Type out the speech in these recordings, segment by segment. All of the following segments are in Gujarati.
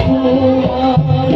Oh,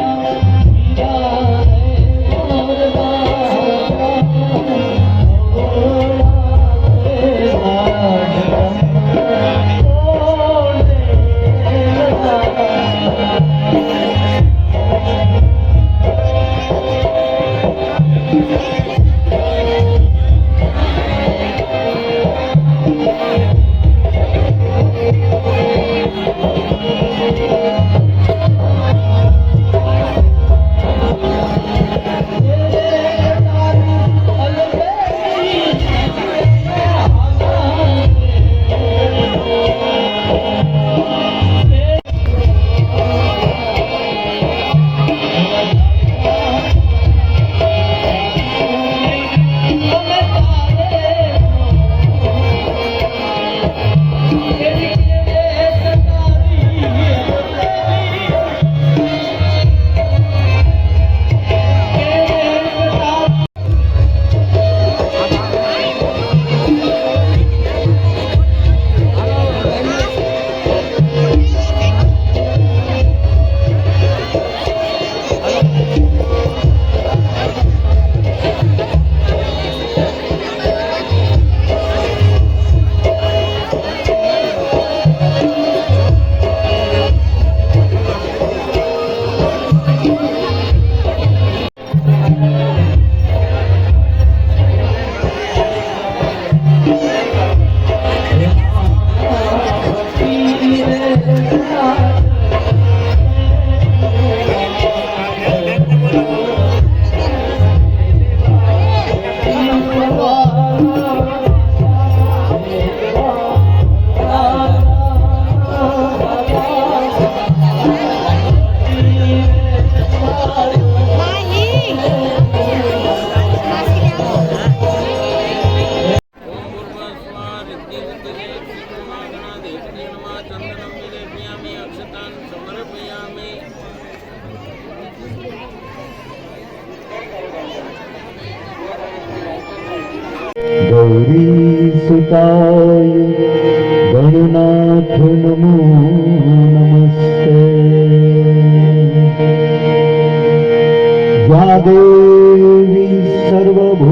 या देवी सर्वभूतेषु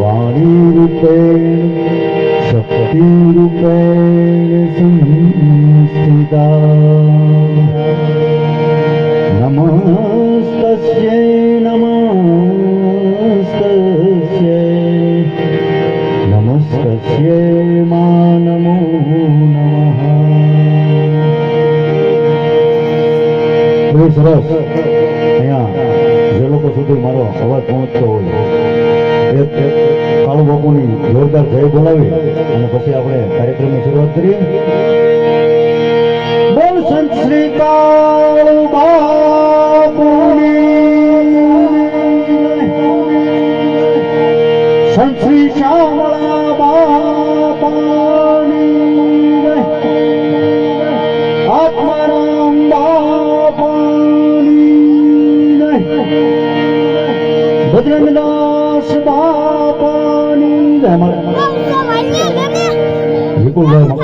वाणीरूपेण शक्तिरूपेण संस्थिता नमस्तस्यै नमस्तस्यै नमस्तस्यै मा સરસ અહીંયા જે લોકો સુધી મારો અવાજ પહોંચતો હોય. એ કાળુ બાપુની જોરદાર જય બોલાવી અને પછી આપણે કાર્યક્રમની શરૂઆત કરીએ. બોલ સંત શ્રી કાળુ બાપુની. સંત શ્રી શ્યામળા બાપાની.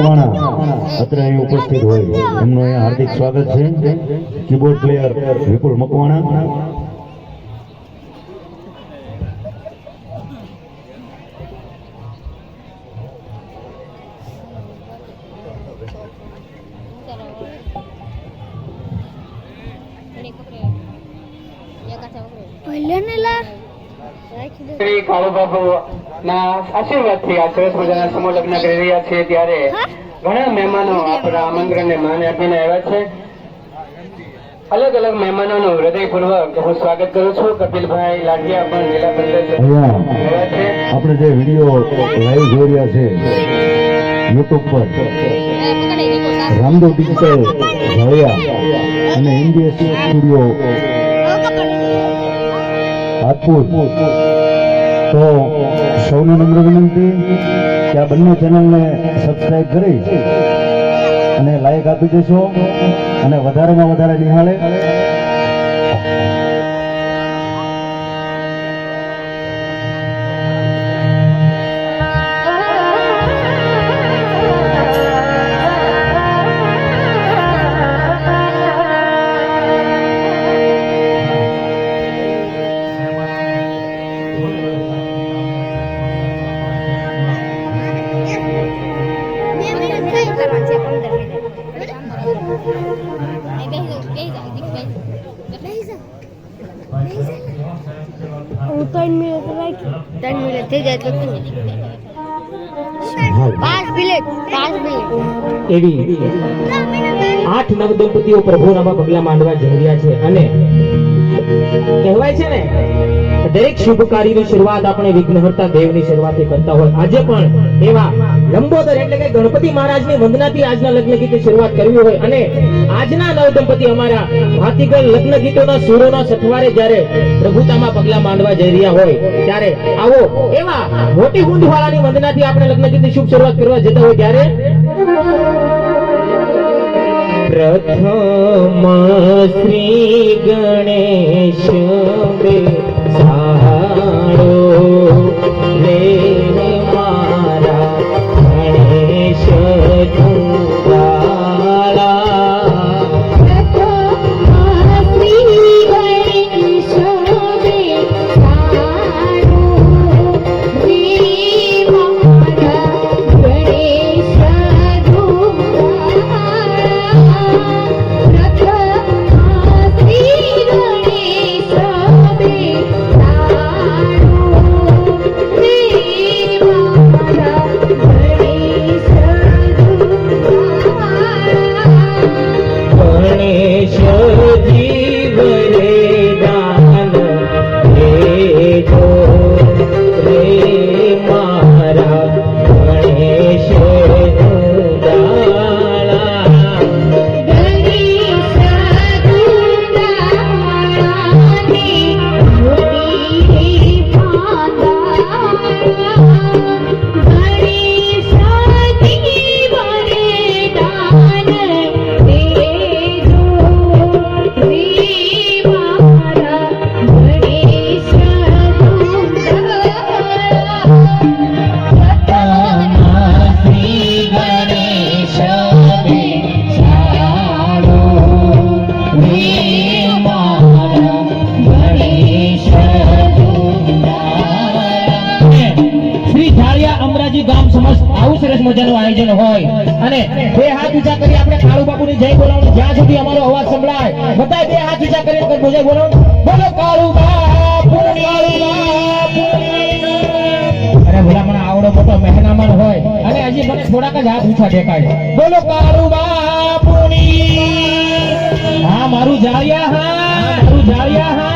મકવાણા અત્રે અહીં ઉપસ્થિત હોય. એમનું અહીંયા હાર્દિક સ્વાગત છે. Keyboard player Vipul Makwana. Shri Kalubabu ના આશીર્વાદથી આ સરસ મજાના સમૂહ લગ્ન કરી રહ્યા છે ત્યારે. ઘણા મહેમાનો આપણા આમંત્રણને માન આપીને આવ્યા છે. અલગ અલગ મહેમાનોનું હૃદયપૂર્વક હું સ્વાગત કરું છું. કપિલભાઈ લાઠિયા પણ જિલ્લા પંચાયત આપણે જે વીડિયો લાઈવ જોઈ રહ્યા છે યુટ્યુબ પર. રામદેવ ડિજિટલ ઝાડિયા અને હિન્દી સ્ટુડિયો હાથપુર. તો સૌને નમ્ર વિનંતી કે આ બંને ચેનલને સબસ્ક્રાઈબ કરી અને લાઈક આપી દેશો અને વધારેમાં વધારે નિહાળે. થઈ જાય તો પાંચ મિનિટ પાંચ મિનિટ એવી આઠ નવ દંપતીઓ પ્રભુનામાં પગલા માંડવા જઈ રહ્યા છે અને કહેવાય છે ને દરેક શુભ કાર્યની શરૂઆત આપણે વિઘ્નહર્તા દેવની શરૂઆતથી કરતા હોય. આજે પણ એવા લંબોદર એટલે કે ગણપતિ મહારાજની વંદનાથી આજના લગ્ન ગીતની શરૂઆત કરવી હોય. અને આજના નવ દંપતી અમારા ભાતીગળ લગ્ન ગીતોના સુરોના સથવારે જ્યારે પ્રભુતામાં પગલા માંડવા જઈ રહ્યા હોય, ત્યારે આવો એવા મોટી ગુંદવાળાની વંદનાથી આપણે લગ્ન ગીતની શુભ શરૂઆત કરવા જતા હોય. ત્યારે પ્રથમ શ્રી ગણેશ જય બોલાવો જ્યાં સુધી અમારો અવાજ સંભળાય. બધા બે હાથ ઊંચા કરી કોઈ જય બોલો. બોલો કાળુ અરે ભલા મને આવડો મોટો મહેનામણ હોય. અને હજી મને થોડાક જ હાથ ઊંચા દેખાય. બોલો કાળુ હા, મારું જાળિયા, હા, મારું જાળિયા, હા.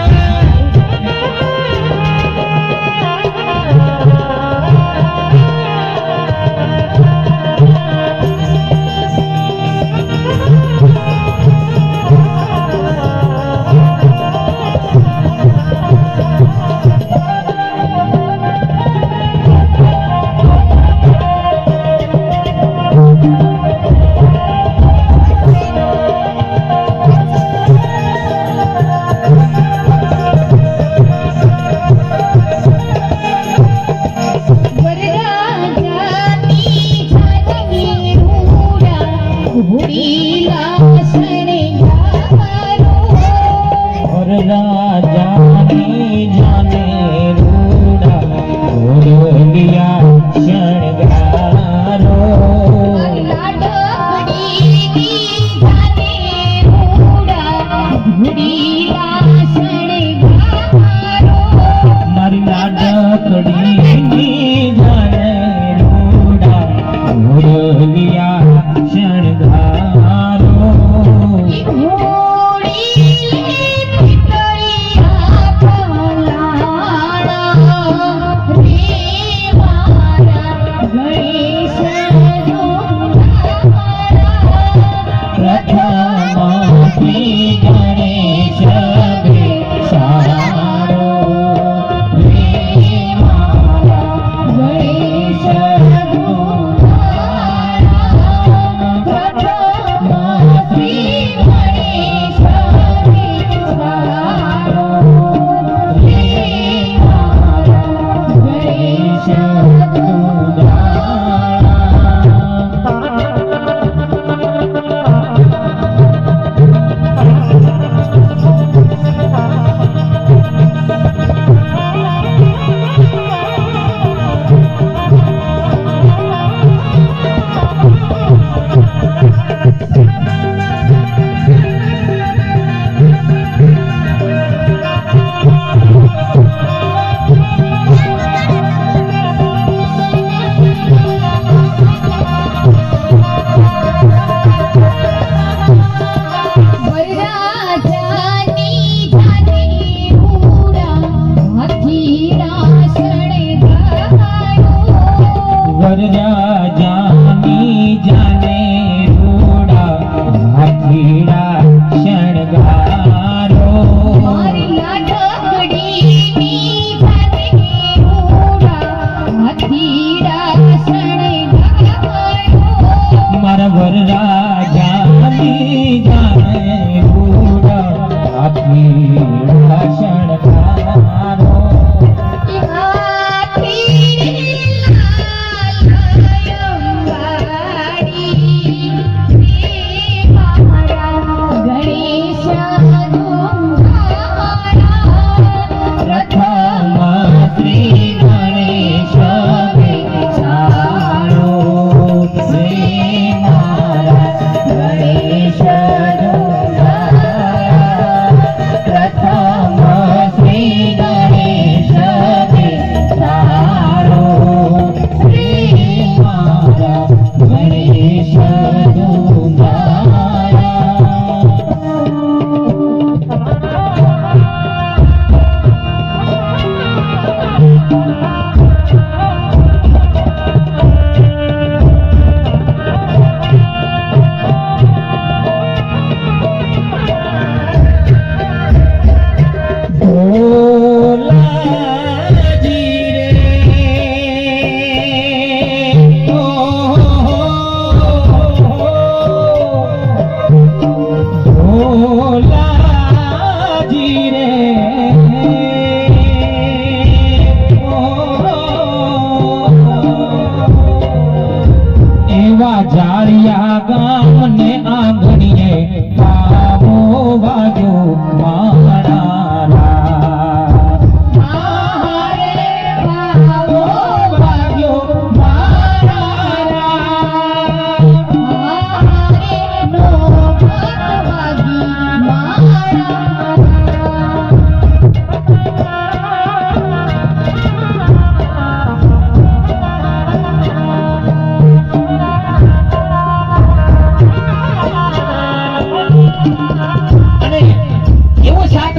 પ્રથમ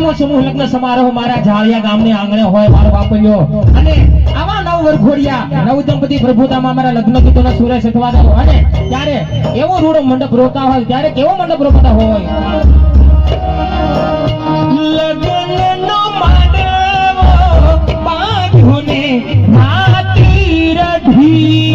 નવમો સમૂહ લગ્ન સમારોહ મારા જાળિયા ગામને આંગણે હોય, મારો બાપલ્યો અને આવા નવ વરઘોડિયા, નવ દંપતી પ્રભુતામાં મારા લગ્ન ગીતોનો સુરેશ અથવા અને ત્યારે એવો રૂડો મંડપ રોકતા હોય, ત્યારે કેવો મંડપ રોકતા હોય? લગ્નનો મંડપ પાંચોને હાથી રઢી.